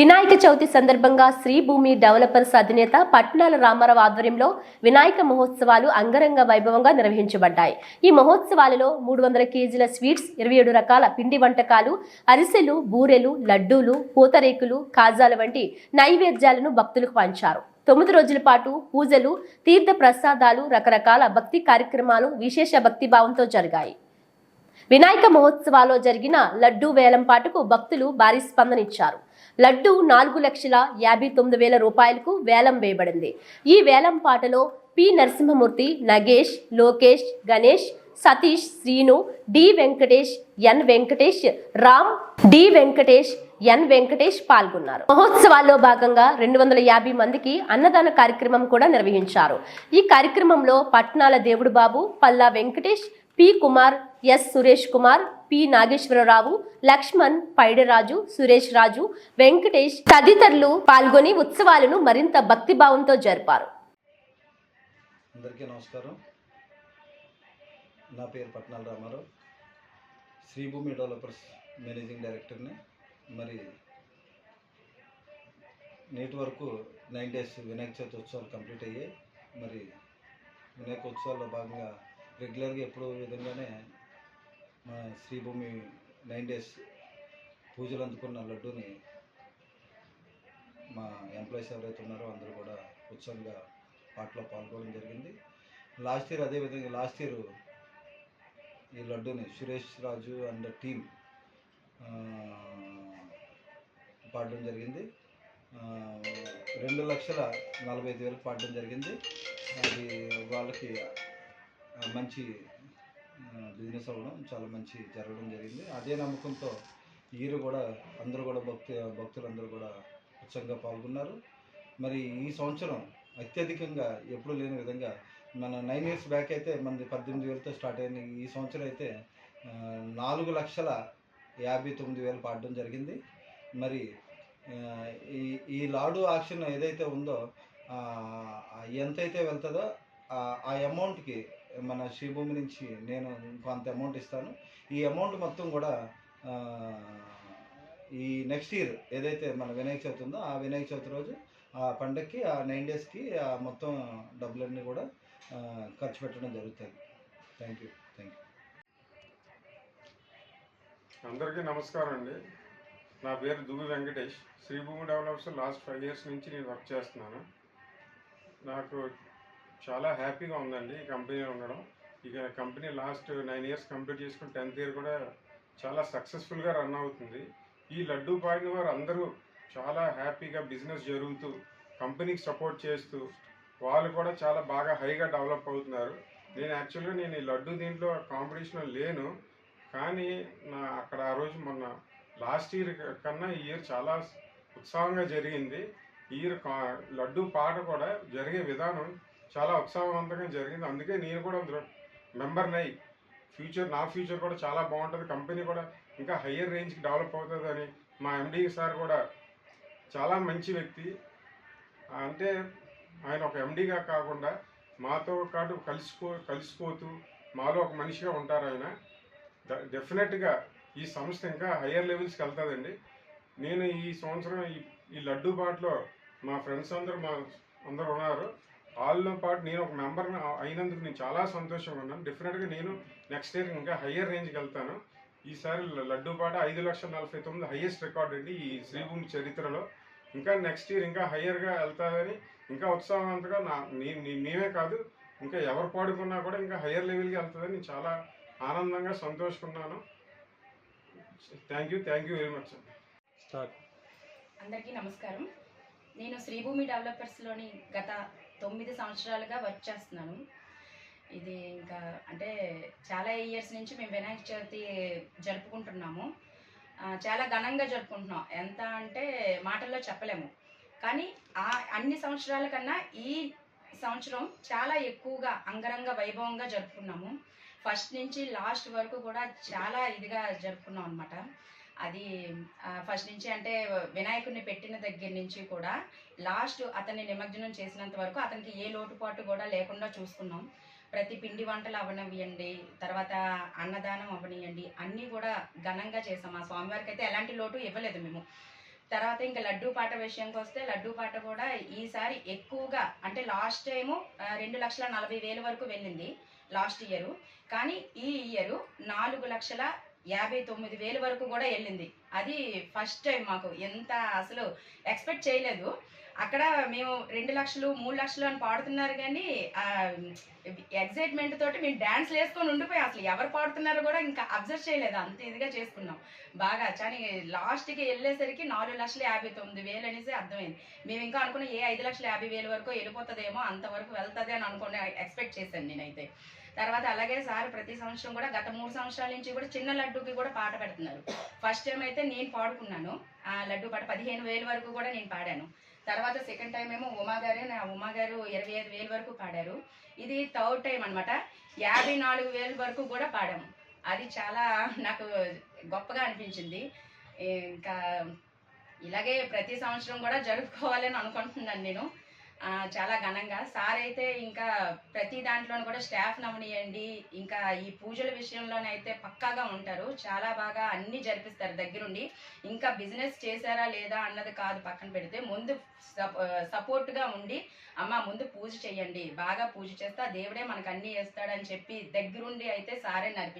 వినాయక చవితి సందర్భంగా శ్రీ భూమి డెవలపర్స్ అధినేత పట్నాల రామారావు ఆధ్వర్యంలో వినాయక మహోత్సవాలు అంగరంగ వైభవంగా నిర్వహించబడ్డాయి. ఈ మహోత్సవాలలో మూడు వందల కేజీల స్వీట్స్ ఇరవై ఏడు రకాల పిండి వంటకాలు అరిసెలు బూరెలు లడ్డూలు పూతరేకులు కాజాల వంటి నైవేద్యాలను భక్తులకు పంచారు. తొమ్మిది రోజుల పాటు పూజలు తీర్థ ప్రసాదాలు రకరకాల భక్తి కార్యక్రమాలు విశేష భక్తిభావంతో జరిగాయి. వినాయక మహోత్సవాల్లో జరిగిన లడ్డూ వేలం పాటకు భక్తులు భారీ స్పందనిచ్చారు లడ్డు నాలుగు లక్షల యాభై తొమ్మిది వేల రూపాయలకు వేలం వేయబడింది. ఈ వేలం పాటలో P. Narasimhamurthy Nagesh Lokesh Ganesh Satish Srinu D. Venkatesh N. Venkatesh Ram D. Venkatesh N. Venkatesh పాల్గొన్నారు. మహోత్సవాల్లో భాగంగా రెండు వందల యాభై మందికి అన్నదాన కార్యక్రమం కూడా నిర్వహించారు. ఈ కార్యక్రమంలో Patnala Devudu Babu Palla Venkatesh P. Kumar S. Suresh Kumar P Nageswararao Lakshman Paidaraju Suresh Raju Venkatesh తదితరులు పాల్గొని ఉత్సవాలను మరింత భక్తిభావంతో జరిపారు. అందరికీ నమస్కారం. నా పేరు పట్నాల రామారావు. శ్రీభూమి డెవలపర్స్ మేనేజింగ్ డైరెక్టర్ని. మరి నేటి వరకు నైన్ డేస్ వినాయక చవితి ఉత్సవాలు కంప్లీట్ అయ్యాయి. మరి వినాయక ఉత్సవాల్లో భాగంగా రెగ్యులర్గా ఎప్పుడూ విధంగానే మా శ్రీభూమి నైన్ డేస్ పూజలు అందుకున్న లడ్డూని మా ఎంప్లాయీస్ ఎవరైతే ఉన్నారో అందరూ కూడా ఉత్సవంగా పాటలో పాల్గొనడం జరిగింది. లాస్ట్ ఇయర్ అదేవిధంగా లాస్ట్ ఇయర్ ఈ లడ్డూని సురేష్ రాజు అండ్ టీమ్ పాడడం జరిగింది. రెండు లక్షల నలభై ఐదు వేలకు పాడడం జరిగింది. అది వాళ్ళకి మంచి బిజినెస్ అవ్వడం చాలా మంచి జరగడం జరిగింది. అదే నమ్మకంతో ఈరు కూడా అందరూ కూడా భక్తి భక్తులందరూ కూడా ఉత్సంగా పాల్గొన్నారు. మరి ఈ సంవత్సరం అత్యధికంగా ఎప్పుడు లేని విధంగా మన నైన్ ఇయర్స్ బ్యాక్ అయితే మనది పద్దెనిమిది వేలతో స్టార్ట్ అయింది. ఈ సంవత్సరం అయితే నాలుగు లక్షల యాభై తొమ్మిది వేలు పాడడం జరిగింది. మరి ఈ ఈ లాడు ఆక్షన్ ఏదైతే ఉందో ఎంతైతే వెళ్తుందో ఆ అమౌంట్కి మన శ్రీభూమి నుంచి నేను కొంత అమౌంట్ ఇస్తాను. ఈ అమౌంట్ మొత్తం కూడా ఈ నెక్స్ట్ ఇయర్ ఏదైతే మన వినాయక చవితి ఉందో ఆ వినాయక చవితి రోజు ఆ పండగకి ఆ నైన్ డేస్కి ఆ మొత్తం డబ్బులన్నీ కూడా ఖర్చు పెట్టడం జరుగుతుంది. థ్యాంక్ యూ థ్యాంక్ యూ అందరికీ నమస్కారం అండి. నా పేరు Duvvi Venkatesh. Sribhoomi developers last five years నుంచి నేను వర్క్ చేస్తున్నాను. నాకు చాలా హ్యాపీగా ఉందండి ఈ కంపెనీలో ఉండడం. ఇక company last nine years complete చేసుకుని టెన్త్ ఇయర్ కూడా చాలా సక్సెస్ఫుల్గా రన్ అవుతుంది. ఈ లడ్డూ పాడిన వారు అందరూ చాలా హ్యాపీగా బిజినెస్ జరుగుతూ కంపెనీకి సపోర్ట్ చేస్తూ వాళ్ళు కూడా చాలా బాగా హైగా డెవలప్ అవుతున్నారు. నేను యాక్చువల్గా నేను ఈ లడ్డు దీంట్లో కాంపిటీషన్లో లేను. కానీ నా అక్కడ ఆ రోజు మొన్న లాస్ట్ ఇయర్ కన్నా ఈ ఇయర్ చాలా ఉత్సాహంగా జరిగింది. ఈ ఇయర్ కా- లడ్డు పాట కూడా జరిగే విధానం చాలా ఉత్సాహవంతంగా జరిగింది. అందుకే నేను కూడా అందులో మెంబర్ నై. ఫ్యూచర్ నా ఫ్యూచర్ కూడా చాలా బాగుంటుంది. కంపెనీ కూడా ఇంకా హయ్యర్ రేంజ్కి డెవలప్ అవుతుందని మా ఎండీ సార్ కూడా చాలా మంచి వ్యక్తి. అంటే ఆయన ఒక ఎండీగా కాకుండా మాతో పాటు కలిసిపో కలిసిపోతూ మాలో ఒక మనిషిగా ఉంటారు ఆయన. డెఫినెట్గా ఈ సంస్థ ఇంకా హయ్యర్ లెవెల్స్కి వెళ్తుందండి. నేను ఈ సంవత్సరం ఈ ఈ లడ్డూ పాటలో మా ఫ్రెండ్స్ అందరూ మా అందరు ఉన్నారు. వాళ్ళతో పాటు నేను ఒక మెంబర్ అయినందుకు నేను చాలా సంతోషంగా ఉన్నాను. డెఫినెట్గా నేను నెక్స్ట్ ఇయర్ ఇంకా హయ్యర్ రేంజ్కి వెళ్తాను. ఈసారి లడ్డూ పాట ఐదు లక్షల నలభై తొమ్మిది హయ్యెస్ట్ రికార్డ్ అండి ఈ శ్రీభూమి చరిత్రలో. ఇంకా నెక్స్ట్ ఇయర్ ఇంకా హయ్యర్గా వెళ్తాదని ఇంకా ఉత్సాహవంతంగా నా మేమే కాదు ఇంకా ఎవరు పాడుకున్నా కూడా ఇంకా హయ్యర్ లెవెల్కి వెళ్తుందని నేను చాలా ఆనందంగా సంతోషకున్నాను thank you thank you very much start అందరికీ నమస్కారం. నేను శ్రీభూమి డెవలపర్స్లోని గత తొమ్మిది సంవత్సరాలుగా వర్క్ చేస్తున్నాను. ఇది ఇంకా అంటే చాలా ఇయర్స్ నుంచి మేము వినాయక చవితి జరుపుకుంటున్నాము. చాలా ఘనంగా జరుపుకుంటున్నాం. ఎంత అంటే మాటల్లో చెప్పలేము. కానీ ఆ అన్ని సంవత్సరాల కన్నా ఈ సంవత్సరం చాలా ఎక్కువగా అంగరంగ వైభవంగా జరుపుకున్నాము. ఫస్ట్ నుంచి లాస్ట్ వరకు కూడా చాలా ఇదిగా జరుపుకున్నాం అనమాట అది ఫస్ట్ నుంచి అంటే వినాయకుడిని పెట్టిన దగ్గర నుంచి కూడా లాస్ట్ అతన్ని నిమజ్జనం చేసినంత వరకు అతనికి ఏ లోటుపాటు కూడా లేకుండా చూసుకున్నాం. ప్రతి పిండి వంటలు అవనివ్వండి తర్వాత అన్నదానం అవనివ్వండి అన్నీ కూడా ఘనంగా చేసాం ఆ స్వామివారికి అయితే ఎలాంటి లోటు ఇవ్వలేదు మేము. తర్వాత ఇంకా లడ్డూ పాట విషయంకి వస్తే లడ్డూ పాట కూడా ఈసారి ఎక్కువగా అంటే లాస్ట్ టైము రెండు లక్షల నలభై వేల వరకు వెళ్ళింది లాస్ట్ ఇయరు కానీ ఈ ఇయరు నాలుగు లక్షల యాభై తొమ్మిది వేల వరకు కూడా వెళ్ళింది. అది ఫస్ట్ టైం మాకు. ఎంత అసలు ఎక్స్పెక్ట్ చేయలేదు. అక్కడ మేము రెండు లక్షలు మూడు లక్షలు అని పాడుతున్నారు కానీ ఎగ్జైట్మెంట్ తోటి మేము డ్యాన్స్ వేసుకొని ఉండిపోయి. అసలు ఎవరు పాడుతున్నారో కూడా ఇంకా అబ్జర్వ్ చేయలేదు. అంత ఇదిగా చేసుకున్నాం. బాగా కానీ లాస్ట్కి వెళ్ళేసరికి నాలుగు లక్షల యాభై తొమ్మిది వేలు అనేసి అర్థమైంది. మేము ఇంకా అనుకున్న ఏ ఐదు లక్షల యాభై వేలు వరకు వెళ్ళిపోతుందేమో అంతవరకు వెళ్తుంది అని అనుకుని ఎక్స్పెక్ట్ చేశాను నేనైతే. తర్వాత అలాగే సార్ ప్రతి సంవత్సరం కూడా గత మూడు సంవత్సరాల నుంచి కూడా చిన్న లడ్డూకి కూడా పాట పెడుతున్నారు. ఫస్ట్ టైం అయితే నేను పాడుకున్నాను. ఆ లడ్డు పాట పదిహేను వేలు వరకు కూడా నేను పాడాను. తర్వాత సెకండ్ టైం ఏమో ఉమాగారు నా ఉమాగారు ఇరవై ఐదు వేల వరకు పాడారు. ఇది థర్డ్ టైం అనమాట యాభై నాలుగు వేల వరకు కూడా పాడాము. అది చాలా నాకు గొప్పగా అనిపించింది. ఇంకా ఇలాగే ప్రతి సంవత్సరం కూడా జరుపుకోవాలని అనుకుంటున్నాను నేను. చాలా ఘనంగా. సార్ అయితే ఇంకా ప్రతి దాంట్లోనూ కూడా స్టాఫ్ నమనియండి. ఇంకా ఈ పూజల విషయంలోనైతే పక్కాగా ఉంటారు. చాలా బాగా అన్ని జరిపిస్తారు దగ్గరుండి. ఇంకా బిజినెస్ చేశారా లేదా అన్నది కాదు పక్కన పెడితే ముందు సపోర్ట్గా ఉండి అమ్మ ముందు పూజ చేయండి బాగా పూజ చేస్తే. దేవుడే మనకు అన్నీ చేస్తాడని చెప్పి దగ్గరుండి అయితే సారే నడిపి